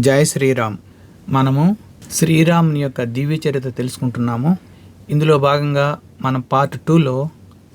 జై శ్రీరామ్. మనము శ్రీరాముని యొక్క దివ్య చరిత్ర తెలుసుకుంటున్నాము. ఇందులో భాగంగా మనం పార్ట్ టూలో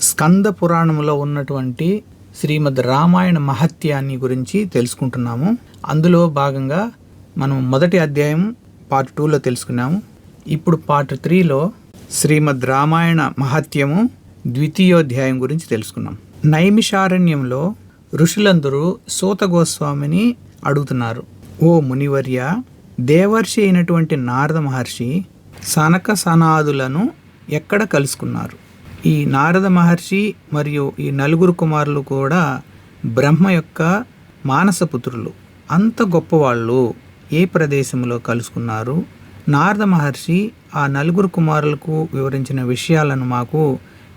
స్కంద పురాణంలో ఉన్నటువంటి శ్రీమద్ రామాయణ మహత్యాన్ని గురించి తెలుసుకుంటున్నాము. అందులో భాగంగా మనం మొదటి అధ్యాయం పార్ట్ టూలో తెలుసుకున్నాము. ఇప్పుడు పార్ట్ త్రీలో శ్రీమద్ రామాయణ మహత్యము ద్వితీయోధ్యాయం గురించి తెలుసుకున్నాం. నైమిషారణ్యంలో ఋషులందరూ సూత గోస్వామిని అడుగుతున్నారు. ఓ మునివర్య! దేవర్షి అయినటువంటి నారద మహర్షి సనక సనాదులను ఎక్కడ కలుసుకున్నారు? ఈ నారద మహర్షి మరియు ఈ నలుగురు కుమారులు కూడా బ్రహ్మ యొక్క మానసపుత్రులు అంత గొప్పవాళ్ళు ఏ ప్రదేశంలో కలుసుకున్నారు? నారద మహర్షి ఆ నలుగురు కుమారులకు వివరించిన విషయాలను మాకు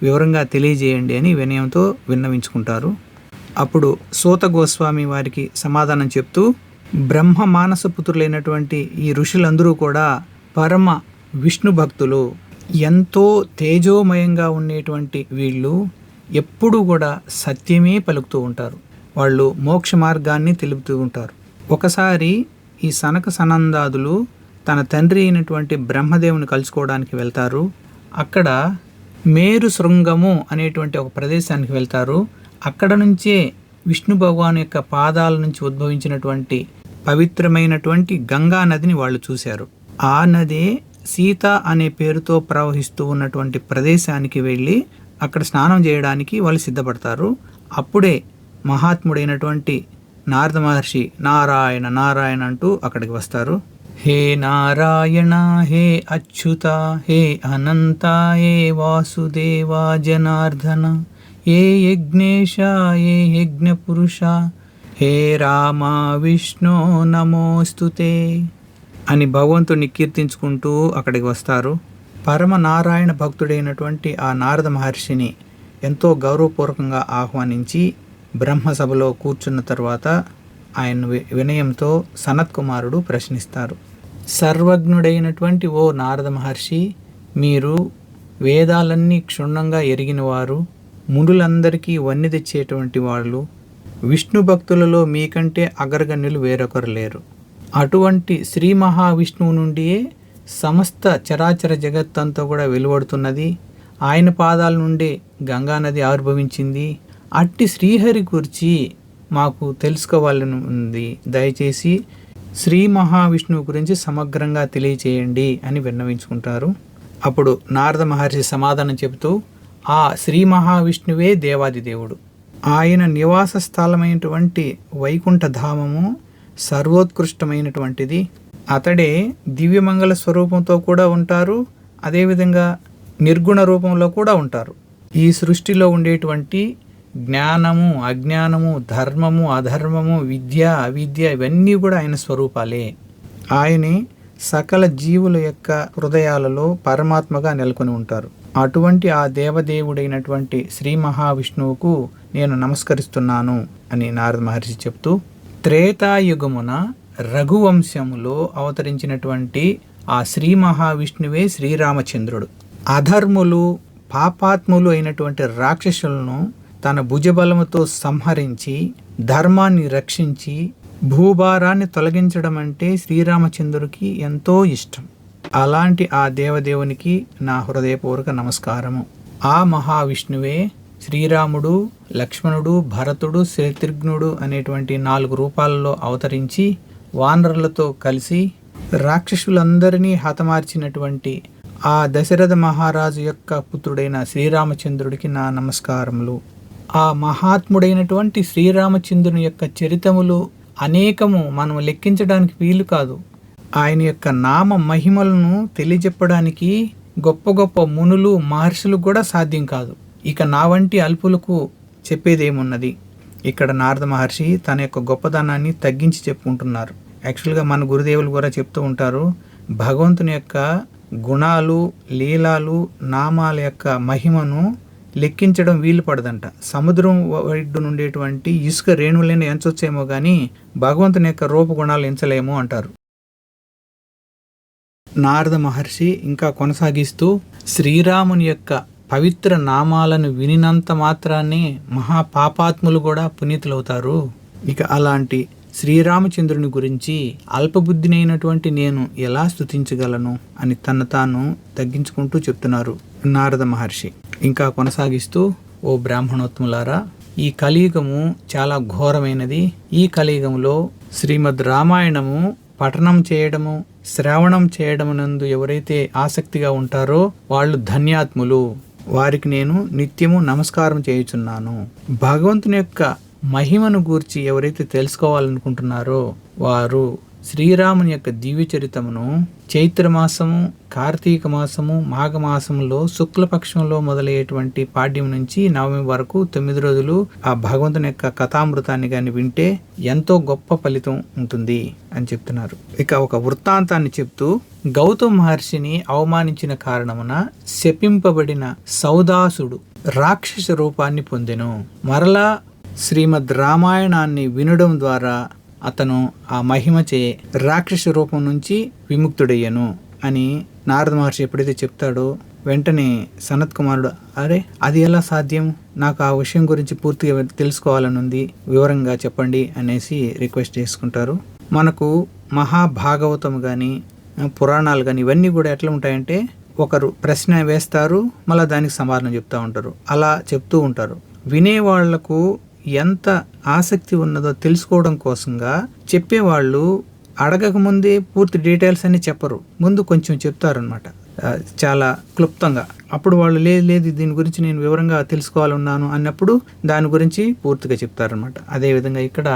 వివరంగా తెలియజేయండి అని వినయంతో విన్నవించుకుంటారు. అప్పుడు సూత గోస్వామి వారికి సమాధానం చెప్తూ బ్రహ్మ మానసపుత్రులైనటువంటి ఈ ఋషులందరూ కూడా పరమ విష్ణు భక్తులు. ఎంతో తేజోమయంగా ఉండేటువంటి వీళ్ళు ఎప్పుడూ కూడా సత్యమే పలుకుతూ ఉంటారు. వాళ్ళు మోక్ష మార్గాన్ని తెలుపుతూ ఉంటారు. ఒకసారి ఈ సనక సనందాదులు తన తండ్రి అయినటువంటి బ్రహ్మదేవుని కలుసుకోవడానికి వెళ్తారు. అక్కడ మేరు శృంగము అనేటువంటి ఒక ప్రదేశానికి వెళ్తారు. అక్కడ నుంచే విష్ణు భగవాన్ యొక్క పాదాల నుంచి ఉద్భవించినటువంటి పవిత్రమైనటువంటి గంగా నదిని వాళ్ళు చూశారు. ఆ నదే సీత అనే పేరుతో ప్రవహిస్తూ ఉన్నటువంటి ప్రదేశానికి వెళ్ళి అక్కడ స్నానం చేయడానికి వాళ్ళు సిద్ధపడతారు. అప్పుడే మహాత్ముడైనటువంటి నారద మహర్షి నారాయణ నారాయణ అంటూ అక్కడికి వస్తారు. హే నారాయణ హే అచ్యుత హే అనంత ఏ వాసుదేవా జనార్దన ఏ యజ్ఞేశ ఏ యజ్ఞ పురుష హే రామ విష్ణు నమోస్తుతే అని భగవంతుని కీర్తించుకుంటూ అక్కడికి వస్తారు. పరమ నారాయణ భక్తుడైనటువంటి ఆ నారద మహర్షిని ఎంతో గౌరవపూర్వకంగా ఆహ్వానించి బ్రహ్మసభలో కూర్చున్న తర్వాత ఆయన వి- వినయంతో సనత్ కుమారుడు ప్రశ్నిస్తారు. సర్వజ్ఞుడైనటువంటి ఓ నారద మహర్షి మీరు వేదాలన్నీ క్షుణ్ణంగా ఎరిగినవారు మునులందరికీ వన్నె తెచ్చేటువంటి వాళ్ళు విష్ణు భక్తులలో మీకంటే అగ్రగణ్యులు వేరొకరు లేరు. అటువంటి శ్రీ మహావిష్ణువు నుండియే సమస్త చరాచర జగత్తంతా కూడా వెలువడుతున్నది. ఆయన పాదాల నుండే గంగానది ఆవిర్భవించింది. అట్టి శ్రీహరి గురించి మాకు తెలుసుకోవాలని ఉంది దయచేసి శ్రీ మహావిష్ణువు గురించి సమగ్రంగా తెలియచేయండి అని విన్నవించుకుంటారు. అప్పుడు నారద మహర్షి సమాధానం చెబుతూ ఆ శ్రీ మహావిష్ణువే దేవాది దేవుడు. ఆయన నివాస స్థలమైనటువంటి వైకుంఠధామము సర్వోత్కృష్టమైనటువంటిది. అతడే దివ్యమంగళ స్వరూపంతో కూడా ఉంటారు అదేవిధంగా నిర్గుణ రూపంలో కూడా ఉంటారు. ఈ సృష్టిలో ఉండేటువంటి జ్ఞానము అజ్ఞానము ధర్మము అధర్మము విద్య అవిద్య ఇవన్నీ కూడా ఆయన స్వరూపాలే. ఆయనే సకల జీవుల యొక్క హృదయాలలో పరమాత్మగా నెలకొని ఉంటారు. అటువంటి ఆ దేవదేవుడైనటువంటి శ్రీ మహావిష్ణువుకు నేను నమస్కరిస్తున్నాను అని నారద మహర్షి చెప్తూ త్రేతాయుగమున రఘువంశములో అవతరించినటువంటి ఆ శ్రీ మహావిష్ణువే శ్రీరామచంద్రుడు. అధర్ములు పాపాత్ములు అయినటువంటి రాక్షసులను తన భుజబలముతో సంహరించి ధర్మాన్ని రక్షించి భూభారాన్ని తొలగించడం అంటే శ్రీరామచంద్రుడికి ఎంతో ఇష్టం. అలాంటి ఆ దేవదేవునికి నా హృదయపూర్వక నమస్కారము. ఆ మహావిష్ణువే శ్రీరాముడు లక్ష్మణుడు భరతుడు శత్రుఘ్నుడు అనేటువంటి నాలుగు రూపాలలో అవతరించి వానరులతో కలిసి రాక్షసులందరినీ హతమార్చినటువంటి ఆ దశరథ మహారాజు యొక్క పుత్రుడైన శ్రీరామచంద్రుడికి నా నమస్కారములు. ఆ మహాత్ముడైనటువంటి శ్రీరామచంద్రుని యొక్క చరితములు అనేకము మనం లెక్కించడానికి వీలు కాదు. ఆయన యొక్క నామ మహిమలను తెలియజెప్పడానికి గొప్ప గొప్ప మునులు మహర్షులు కూడా సాధ్యం కాదు. ఇక నా వంటి అల్పులకు చెప్పేదేమున్నది? ఇక్కడ నారద మహర్షి తన యొక్క గొప్పదనాన్ని తగ్గించి చెప్పుకుంటున్నారు. యాక్చువల్గా మన గురుదేవులు కూడా చెప్తూ ఉంటారు భగవంతుని యొక్క గుణాలు లీలాలు నామాల యొక్క మహిమను లెక్కించడం వీలు పడదంట. సముద్రం వైడ్డు నుండేటువంటి ఇసుక రేణువులైన ఎంచొచ్చేమో కానీ భగవంతుని యొక్క రూపగుణాలు ఎంచలేము అంటారు. నారద మహర్షి ఇంకా కొనసాగిస్తూ శ్రీరాముని యొక్క పవిత్ర నామాలను వినినంత మాత్రాన్ని మహాపాపాత్ములు కూడా పునీతులవుతారు. ఇక అలాంటి శ్రీరామచంద్రుని గురించి అల్పబుద్ధినైనటువంటి నేను ఎలా స్తుతించగలను అని తన తాను తగ్గించుకుంటూ చెప్తున్నారు నారద మహర్షి. ఇంకా కొనసాగిస్తూ ఓ బ్రాహ్మణోత్తములారా ఈ కలియుగము చాలా ఘోరమైనది. ఈ కలియుగంలో శ్రీమద్ రామాయణము పఠనం చేయడము శ్రవణం చేయడమునందు ఎవరైతే ఆసక్తిగా ఉంటారో వాళ్ళు ధన్యాత్ములు. వారికి నేను నిత్యము నమస్కారం చేయుచున్నాను. భగవంతుని యొక్క మహిమను గూర్చి ఎవరైతే తెలుసుకోవాలనుకుంటున్నారో వారు శ్రీరాముని యొక్క దివ్య చరితమును కార్తీక మాసము మాఘమాసంలో శుక్లపక్షంలో మొదలయ్యేటువంటి పాడ్యం నుంచి నవమి వరకు తొమ్మిది రోజులు ఆ భగవంతుని యొక్క కథామృతాన్ని కానీ వింటే ఎంతో గొప్ప ఫలితం ఉంటుంది అని చెప్తున్నారు. ఇక ఒక వృత్తాంతాన్ని చెప్తూ గౌతమ్ మహర్షిని అవమానించిన కారణమున శపింపబడిన సౌదాసుడు రాక్షస రూపాన్ని పొందెను. మరలా శ్రీమద్ రామాయణాన్ని వినడం ద్వారా అతను ఆ మహిమచే రాక్షస రూపం నుంచి విముక్తుడయ్యను అని నారద మహర్షి ఎప్పుడైతే చెప్తాడో వెంటనే సనత్ కుమారుడు అరే అది ఎలా సాధ్యం? నాకు ఆ విషయం గురించి పూర్తిగా తెలుసుకోవాలని ఉంది వివరంగా చెప్పండి అనేసి రిక్వెస్ట్ చేసుకుంటారు. మనకు మహాభాగవతం కానీ పురాణాలు కానీ ఇవన్నీ కూడా ఎట్లా ఉంటాయంటే ఒకరు ప్రశ్న వేస్తారు మళ్ళీ దానికి సమాధానం చెప్తూ ఉంటారు. అలా చెప్తూ ఉంటారు. వినేవాళ్ళకు ఎంత ఆసక్తి ఉన్నదో తెలుసుకోవడం కోసంగా చెప్పేవాళ్ళు అడగకముందే పూర్తి డీటెయిల్స్ అన్ని చెప్పరు. ముందు కొంచెం చెప్తారనమాట చాలా క్లుప్తంగా. అప్పుడు వాళ్ళు లేదు లేదు దీని గురించి నేను వివరంగా తెలుసుకోవాలన్నాను అన్నప్పుడు దాని గురించి పూర్తిగా చెప్తారనమాట అదేవిధంగా ఇక్కడ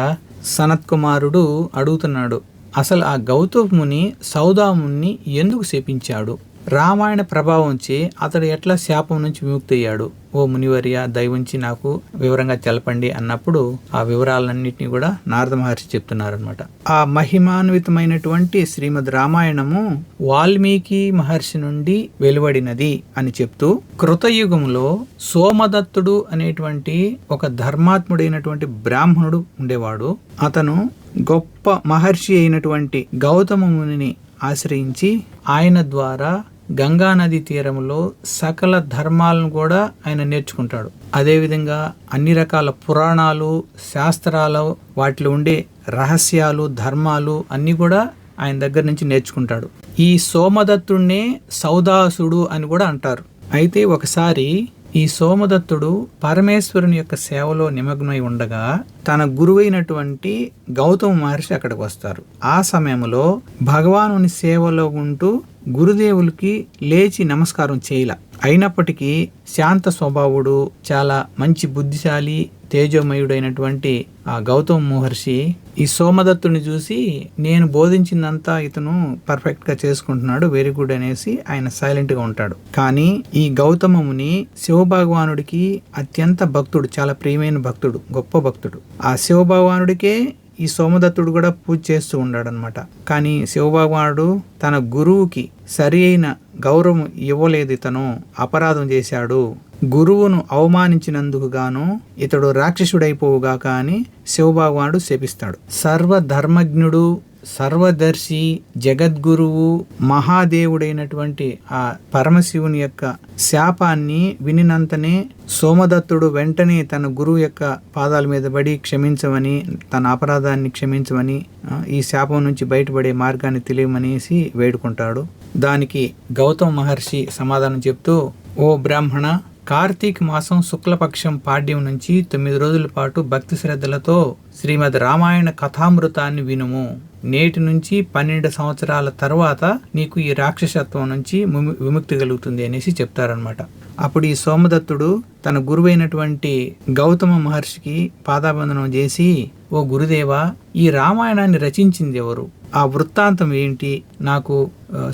సనత్ కుమారుడు అడుగుతున్నాడు అసలు ఆ గౌతముని సౌదాముని ఎందుకు శపించాడు? రామాయణ ప్రభావంచే అతడు ఎట్లా శాపం నుంచి విముక్తి అయ్యాడు ఓ మునివర్య దయవుంచి నాకు వివరంగా తెలపండి అన్నప్పుడు ఆ వివరాలన్నింటినీ కూడా నారద మహర్షి చెప్తున్నారనమాట ఆ మహిమాన్వితమైనటువంటి శ్రీమద్ రామాయణము వాల్మీకి మహర్షి నుండి వెలువడినది అని చెప్తూ కృతయుగంలో సోమదత్తుడు అనేటువంటి ఒక ధర్మాత్ముడైనటువంటి బ్రాహ్మణుడు ఉండేవాడు. అతను గొప్ప మహర్షి అయినటువంటి గౌతమ మునిని ఆశ్రయించి ఆయన ద్వారా గంగానది తీరంలో సకల ధర్మాలను కూడా ఆయన నేర్చుకుంటాడు. అదేవిధంగా అన్ని రకాల పురాణాలు శాస్త్రాలు వాటిలో ఉండే రహస్యాలు ధర్మాలు అన్నీ కూడా ఆయన దగ్గర నుంచి నేర్చుకుంటాడు. ఈ సోమదత్తుడినే సౌదాసుడు అని కూడా అంటారు. అయితే ఒకసారి ఈ సోమదత్తుడు పరమేశ్వరుని యొక్క సేవలో నిమగ్నమై ఉండగా తన గురువైనటువంటి గౌతమ మహర్షి అక్కడికి వస్తారు. ఆ సమయంలో భగవానుని సేవలో ఉంటూ గురుదేవులకి లేచి నమస్కారం చేయల. అయినప్పటికీ శాంత స్వభావుడు చాలా మంచి బుద్ధిశాలి తేజోమయుడైనటువంటి ఆ గౌతమ మహర్షి ఈ సోమదత్తుని చూసి నేను బోధించిందంతా ఇతను పర్ఫెక్ట్గా చేసుకుంటున్నాడు వెరీ గుడ్ అనేసి ఆయన సైలెంట్గా ఉంటాడు. కానీ ఈ గౌతమముని శివభగవానుడికి అత్యంత భక్తుడు చాలా ప్రియమైన భక్తుడు గొప్ప భక్తుడు. ఆ శివభగవానుడికే ఈ సోమదత్తుడు కూడా పూజ చేస్తూ ఉన్నాడనమాట కానీ శివభగవానుడు తన గురువుకి సరి అయిన గౌరవం ఇవ్వలేదు ఇతను అపరాధం చేశాడు గురువును అవమానించినందుకు గాను ఇతడు రాక్షసుడైపోవుగాక అని శివభగవానుడు శపిస్తాడు. సర్వధర్మజ్ఞుడు సర్వదర్శి జగద్గురువు మహాదేవుడైనటువంటి ఆ పరమశివుని యొక్క శాపాన్ని వినినంతనే సోమదత్తుడు వెంటనే తన గురువు యొక్క పాదాల మీద పడి క్షమించమని తన అపరాధాన్ని క్షమించమని ఈ శాపం నుంచి బయటపడే మార్గాన్ని తెలియమనేసి వేడుకుంటాడు. దానికి గౌతమ మహర్షి సమాధానం చెప్తూ ఓ బ్రాహ్మణ కార్తీక మాసం శుక్లపక్షం పాడ్యం నుంచి తొమ్మిది రోజుల పాటు భక్తి శ్రద్ధలతో శ్రీమద్ రామాయణ కథామృతాన్ని వినుము. నేటి నుంచి పన్నెండు సంవత్సరాల తర్వాత నీకు ఈ రాక్షసత్వం నుంచి విముక్తి కలుగుతుంది అనేసి చెప్తారనమాట అప్పుడు ఈ సోమదత్తుడు తన గురువైనటువంటి గౌతమ మహర్షికి పాదాబంధనం చేసి ఓ గురుదేవా ఈ రామాయణాన్ని రచించింది ఎవరు? ఆ వృత్తాంతం ఏంటి? నాకు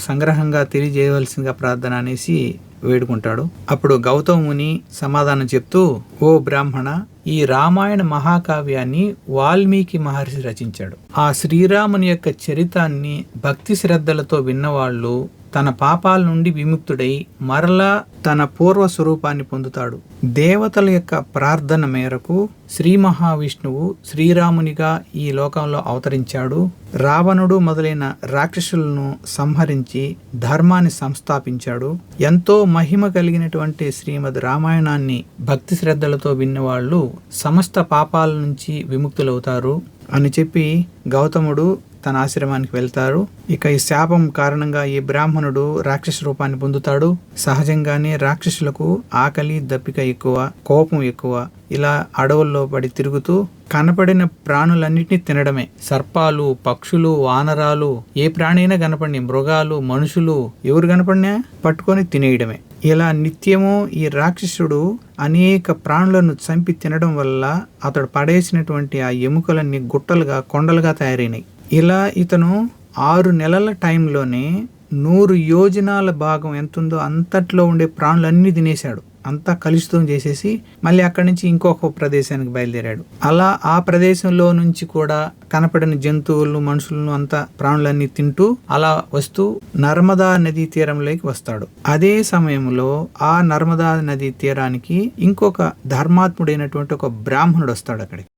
సంగ్రహంగా తెలియజేయవలసిందిగా ప్రార్థన అనేసి వేడుకుంటాడు. అప్పుడు గౌతముని సమాధానం చెప్తూ ఓ బ్రాహ్మణ ఈ రామాయణ మహాకావ్యాన్ని వాల్మీకి మహర్షి రచించాడు. ఆ శ్రీరాముని యొక్క చరితాన్ని భక్తి శ్రద్ధలతో విన్నవాళ్ళు తన పాపాల నుండి విముక్తుడై మరలా తన పూర్వ స్వరూపాన్ని పొందుతాడు. దేవతల యొక్క ప్రార్థన మేరకు శ్రీ మహావిష్ణువు శ్రీరామునిగా ఈ లోకంలో అవతరించాడు. రావణుడు మొదలైన రాక్షసులను సంహరించి ధర్మాన్ని సంస్థాపించాడు. ఎంతో మహిమ కలిగినటువంటి శ్రీమద్ రామాయణాన్ని భక్తి శ్రద్ధలతో విన్నవాళ్ళు సమస్త పాపాల నుంచి విముక్తులవుతారు అని చెప్పి గౌతముడు తన ఆశ్రమానికి వెళ్తారు. ఇక ఈ శాపం కారణంగా ఈ బ్రాహ్మణుడు రాక్షస రూపాన్ని పొందుతాడు. సహజంగానే రాక్షసులకు ఆకలి దప్పిక ఎక్కువ కోపం ఎక్కువ. ఇలా అడవుల్లో పడి తిరుగుతూ కనపడిన ప్రాణులన్నింటినీ తినడమే. సర్పాలు పక్షులు వానరాలు ఏ ప్రాణైనా కనపడి మృగాలు మనుషులు ఎవరు కనపడినా పట్టుకొని తినేయడమే. ఇలా నిత్యము ఈ రాక్షసుడు అనేక ప్రాణులను చంపి తినడం వల్ల అతడు పడేసినటువంటి ఆ ఎముకలన్నీ గుట్టలుగా కొండలుగా తయారైనాయి. ఇలా ఇతను ఆరు నెలల టైంలోనే నూరు యోజనాల భాగం ఎంతుందో అంతట్లో ఉండే ప్రాణులన్నీ తినేశాడు. అంతా కలుషితం చేసేసి మళ్ళీ అక్కడి నుంచి ఇంకొక ప్రదేశానికి బయలుదేరాడు. అలా ఆ ప్రదేశంలో నుంచి కూడా కనపడిన జంతువులను మనుషులను అంతా ప్రాణులన్నీ తింటూ అలా వస్తూ నర్మదా నదీ తీరంలోకి వస్తాడు. అదే సమయంలో ఆ నర్మదా నదీ తీరానికి ఇంకొక ధర్మాత్ముడైనటువంటి ఒక బ్రాహ్మణుడు వస్తాడు అక్కడికి.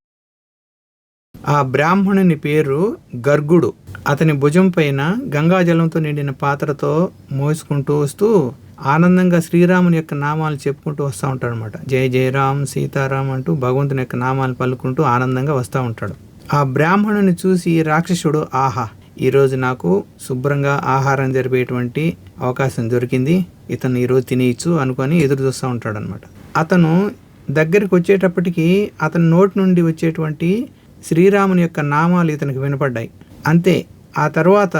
ఆ బ్రాహ్మణుని పేరు గర్గుడు. అతని భుజం పైన గంగాజలంతో నిండిన పాత్రతో మోసుకుంటూ వస్తూ ఆనందంగా శ్రీరాముని యొక్క నామాలు చెప్పుకుంటూ వస్తూ ఉంటాడు అనమాట జయ జయరామ్ సీతారాం అంటూ భగవంతుని యొక్క నామాలు పలుకుంటూ ఆనందంగా వస్తూ ఉంటాడు. ఆ బ్రాహ్మణుని చూసి రాక్షసుడు ఆహా ఈరోజు నాకు శుభ్రంగా ఆహారం జరిపేటువంటి అవకాశం దొరికింది. ఇతను ఈరోజు తినేయచ్చు అనుకొని ఎదురు చూస్తూ ఉంటాడనమాట అతను దగ్గరికి వచ్చేటప్పటికి అతని నోటి నుండి వచ్చేటువంటి శ్రీరాముని యొక్క నామాలు ఇతనికి వినపడ్డాయి. అంతే ఆ తర్వాత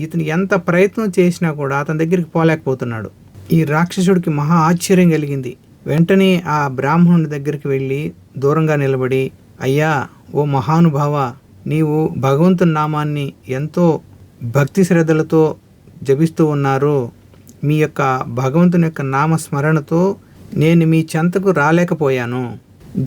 ఇతను ఎంత ప్రయత్నం చేసినా కూడా అతని దగ్గరికి పోలేకపోతున్నాడు. ఈ రాక్షసుడికి మహా ఆశ్చర్యం కలిగింది. వెంటనే ఆ బ్రాహ్మణుడి దగ్గరికి వెళ్ళి దూరంగా నిలబడి అయ్యా ఓ మహానుభావ నీవు భగవంతుని నామాన్ని ఎంతో భక్తి శ్రద్ధలతో జపిస్తూ ఉన్నారు. మీ యొక్క భగవంతుని యొక్క నామ స్మరణతో నేను మీ చెంతకు రాలేకపోయాను.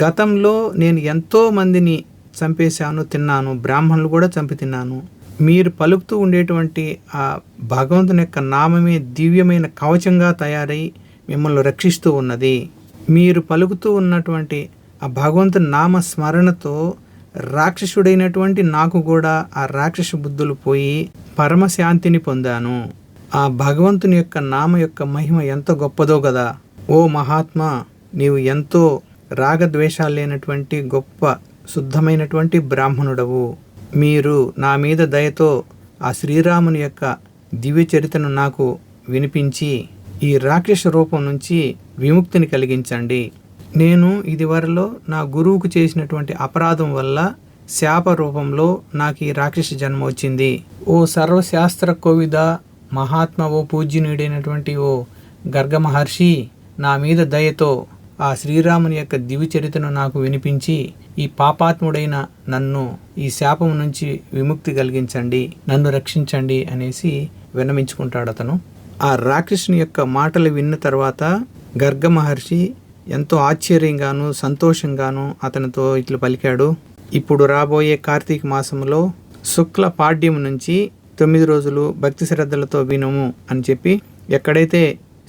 గతంలో నేను ఎంతో మందిని చంపేశాను తిన్నాను బ్రాహ్మణులు కూడా చంపి తిన్నాను. మీరు పలుకుతూ ఉండేటువంటి ఆ భగవంతుని యొక్క నామమే దివ్యమైన కవచంగా తయారై మిమ్మల్ని రక్షిస్తూ ఉన్నది. మీరు పలుకుతూ ఉన్నటువంటి ఆ భగవంతుని నామ స్మరణతో రాక్షసుడైనటువంటి నాకు కూడా ఆ రాక్షస బుద్ధులు పోయి పరమశాంతిని పొందాను. ఆ భగవంతుని యొక్క నామ యొక్క మహిమ ఎంత గొప్పదో కదా. ఓ మహాత్మా నీవు ఎంతో రాగద్వేషాలు లేనటువంటి గొప్ప శుద్ధమైనటువంటి బ్రాహ్మణుడవు. మీరు నా మీద దయతో ఆ శ్రీరాముని యొక్క దివ్య చరిత్రను నాకు వినిపించి ఈ రాక్షస రూపం నుంచి విముక్తిని కలిగించండి. నేను ఇదివరలో నా గురువుకు చేసినటువంటి అపరాధం వల్ల శాప రూపంలో నాకు ఈ రాక్షస జన్మ వచ్చింది. ఓ సర్వశాస్త్ర కోవిద మహాత్మ ఓ పూజ్యునుడైనటువంటి ఓ గర్గ మహర్షి నా మీద దయతో ఆ శ్రీరాముని యొక్క దివి చరిత్రను నాకు వినిపించి ఈ పాపాత్ముడైన నన్ను ఈ శాపం నుంచి విముక్తి కలిగించండి నన్ను రక్షించండి అనేసి విన్నమించుకుంటాడు అతను. ఆ రాక్షసుని యొక్క మాటలు విన్న తర్వాత గర్గ మహర్షి ఎంతో ఆశ్చర్యంగాను సంతోషంగాను అతనితో ఇట్లు పలికాడు. ఇప్పుడు రాబోయే కార్తీక మాసంలో శుక్ల పాడ్యం నుంచి తొమ్మిది రోజులు భక్తి శ్రద్ధలతో వినము అని చెప్పి ఎక్కడైతే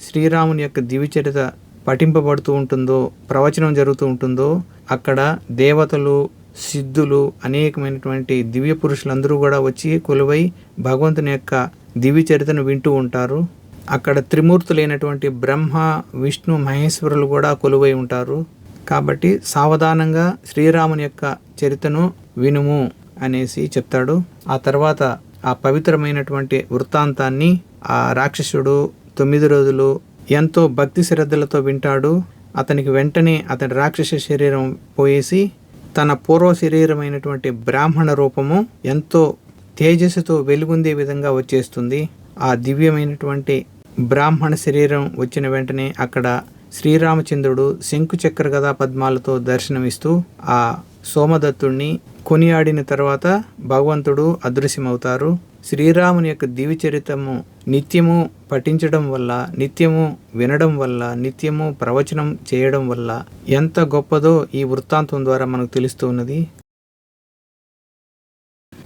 శ్రీరాముని యొక్క దివిచరిత పఠింపబడుతూ ఉంటుందో ప్రవచనం జరుగుతూ ఉంటుందో అక్కడ దేవతలు సిద్ధులు అనేకమైనటువంటి దివ్య పురుషులందరూ కూడా వచ్చి కొలువై భగవంతుని యొక్క దివ్య చరితను వింటూ ఉంటారు. అక్కడ త్రిమూర్తులైనటువంటి బ్రహ్మ విష్ణు మహేశ్వరులు కూడా కొలువై ఉంటారు. కాబట్టి సావధానంగా శ్రీరాముని యొక్క చరితను వినుము అనేసి చెప్తాడు. ఆ తర్వాత ఆ పవిత్రమైనటువంటి వృత్తాంతాన్ని ఆ రాక్షసుడు తొమ్మిది రోజులు ఎంతో భక్తి శ్రద్ధలతో వింటాడు. అతనికి వెంటనే అతని రాక్షస శరీరం పోయేసి తన పూర్వ శరీరమైనటువంటి బ్రాహ్మణ రూపము ఎంతో తేజస్సుతో వెలుగుందే విధంగా వచ్చేస్తుంది. ఆ దివ్యమైనటువంటి బ్రాహ్మణ శరీరం వచ్చిన వెంటనే అక్కడ శ్రీరామచంద్రుడు శంకు చక్ర గదా పద్మాలతో దర్శనమిస్తూ ఆ సోమదత్తుణ్ణి కొనియాడిన తర్వాత భగవంతుడు అదృశ్యమవుతారు. శ్రీరాముని యొక్క దివిచరితము నిత్యము పఠించడం వల్ల నిత్యము వినడం వల్ల నిత్యము ప్రవచనం చేయడం వల్ల ఎంత గొప్పదో ఈ వృత్తాంతం ద్వారా మనకు తెలుస్తూ ఉన్నది.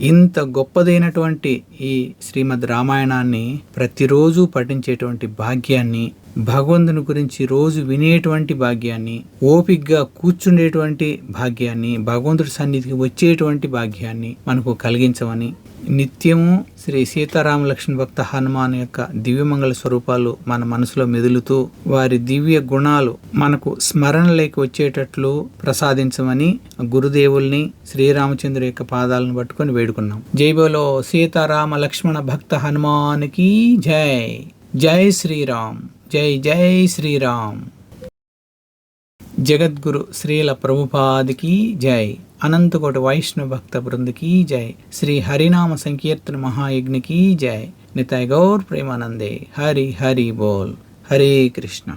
ఇంత గొప్పదైనటువంటి ఈ శ్రీమద్ రామాయణాన్ని ప్రతిరోజు పఠించేటువంటి భాగ్యాన్ని భగవంతుని గురించి రోజు వినేటువంటి భాగ్యాన్ని ఓపిగ్గా కూర్చుండేటువంటి భాగ్యాన్ని భగవంతుడి సన్నిధికి వచ్చేటువంటి భాగ్యాన్ని మనకు కలిగించమని నిత్యము శ్రీ సీతారామ లక్ష్మణ భక్త హనుమాన్ యొక్క దివ్యమంగళ స్వరూపాలు మన మనసులో మెదులుతూ వారి దివ్య గుణాలు మనకు స్మరణలోకి వచ్చేటట్లు ప్రసాదించమని గురుదేవుల్ని శ్రీరామచంద్రు యొక్క పాదాలను పట్టుకొని వేడుకున్నాం. జైబోలో సీతారామ లక్ష్మణ భక్త హనుమానికి జై. జై శ్రీరామ్. జై జై శ్రీరామ్. జగద్గురు శ్రీల ప్రభుపాదికి జై. అనంతకోటి వైష్ణవ భక్త బృందకి జై. శ్రీ హరినామ సంకీర్తన మహాయజ్ఞకి జై. నితాయ్ గౌర్ ప్రేమానందే. హరి హరి బోల్. హరే కృష్ణ.